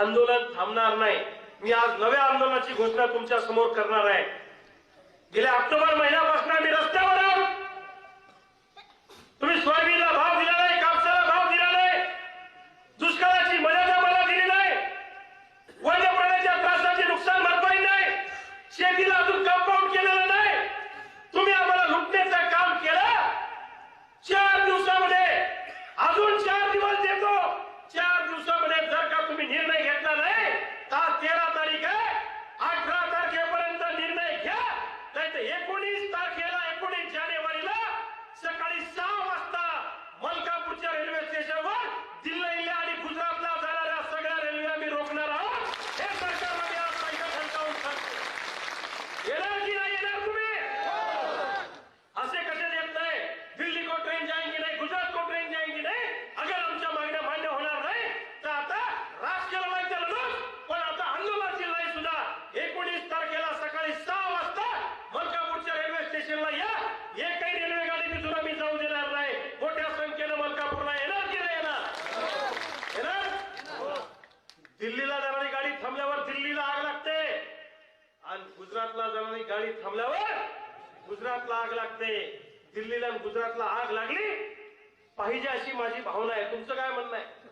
आंदोलन थांबणार नाही. मी आज नव्या आंदोलनाची घोषणा तुमच्यासमोर करणार आहे. गेल्या ऑक्टोबर महिन्यापासून आम्ही रस्त्यावर आहोत. तुम्ही सोयाबीनला भाव दिला नाही कापसाला भाव दिला नाही. दुष्काळाची मर्यादा मला दिली नाही. वन्य प्राण्याच्या त्रासाचे नुकसान भरपाई नाही. शेतीला अजून कंपाऊंड केलेलं नाही. तुम्ही आम्हाला लुटण्याचं काम केलं. चार दिवसामध्ये अजून चार दिवस देतो. चार दिवसामध्ये जर का तुम्ही निर्णय दिल्लीला जाणारी गाडी थांबल्यावर दिल्लीला आग लागते. आणि गुजरातला जाणारी गाडी थांबल्यावर गुजरातला आग लागते. दिल्लीला आणि गुजरातला आग लागली पाहिजे अशी माझी भावना आहे. तुमचं काय म्हणणं आहे?